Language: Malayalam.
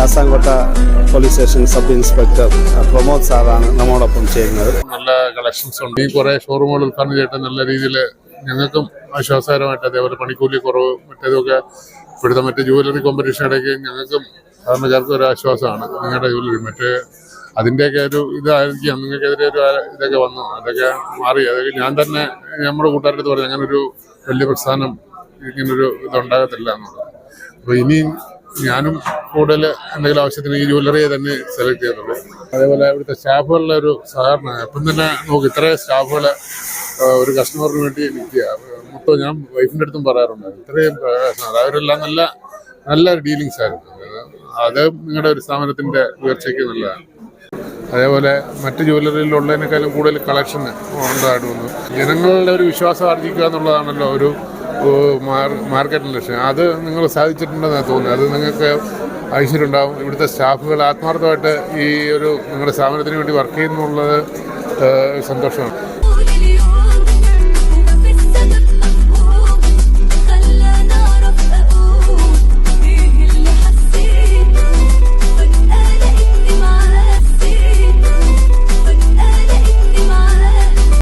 Sasthamcotta police station sub inspector Pramod സാറാണ് നമ്മോടൊപ്പം ചെയ്യുന്നത് നല്ല കളക്ഷൻസ് ഉണ്ട്. ഈ കുറെ ഷോറൂമുകൾ ഉദ്ഘാടനം ചെയ്തിട്ട് നല്ല രീതിയിൽ ഞങ്ങൾക്കും ആശ്വാസകരമായിട്ട് അതേപോലെ പണിക്കൂലി കുറവ് മറ്റേതൊക്കെ ഇവിടുത്തെ മറ്റേ ജുവലറി കോമ്പറ്റീഷൻ ഇടയ്ക്ക് ഞങ്ങൾക്കും സാധാരണക്കാർക്കും ഒരു ആശ്വാസമാണ്. നിങ്ങളുടെ ജുവലറി മറ്റേ അതിന്റെയൊക്കെ ഒരു ഇതായിരിക്കും. നിങ്ങൾക്കെതിരെ ഒരു ഇതൊക്കെ വന്നു. അതൊക്കെ മാറി. അതൊക്കെ ഞാൻ തന്നെ നമ്മുടെ കൂട്ടുകാരുടെ പറഞ്ഞു അങ്ങനെ ഒരു വലിയ പ്രസ്ഥാനം ഇങ്ങനൊരു ഇതുണ്ടാകത്തില്ല എന്നുള്ളത്. അപ്പോൾ ഇനിയും ഞാനും കൂടുതൽ എന്തെങ്കിലും ആവശ്യത്തിന് ഈ ജ്വല്ലറിയെ തന്നെ സെലക്ട് ചെയ്യുന്നുള്ളൂ അതേപോലെ ഇവിടുത്തെ സ്റ്റാഫുകളുടെ ഒരു സഹകരണം ഇപ്പം തന്നെ നമുക്ക് ഇത്രയും സ്റ്റാഫുകൾ ഒരു കസ്റ്റമറിന് വേണ്ടി നിൽക്കുക. മൊത്തം ഞാൻ വൈഫിന്റെ അടുത്തും പറയാറുണ്ട്. ഇത്രയും അവരെല്ലാം നല്ല നല്ല ഡീലിങ്സ് ആയിരുന്നു. അത് നിങ്ങളുടെ ഒരു സ്ഥാപനത്തിന്റെ ഉയർച്ചയ്ക്ക് നല്ലതാണ്. അതേപോലെ മറ്റ് ജ്വല്ലറിയിലുള്ളതിനേക്കാളും കൂടുതൽ കളക്ഷൻ ഉണ്ടായിട്ട് വന്നു ജനങ്ങളുടെ ഒരു വിശ്വാസം ആർജിക്കുക എന്നുള്ളതാണല്ലോ ഒരു മാർക്കറ്റിന്റെ ലക്ഷ്യം. അത് നിങ്ങൾ സാധിച്ചിട്ടുണ്ടെന്നാണ് തോന്നുന്നത്. അത് നിങ്ങൾക്ക് ഐശ്വര്യം ഉണ്ടാവും ഇവിടുത്തെ സ്റ്റാഫുകൾ ആത്മാർത്ഥമായിട്ട് ഈ ഒരു നിങ്ങളുടെ സ്ഥാപനത്തിന് വേണ്ടി വർക്ക് ചെയ്യുന്നുള്ളത് സന്തോഷമാണ്.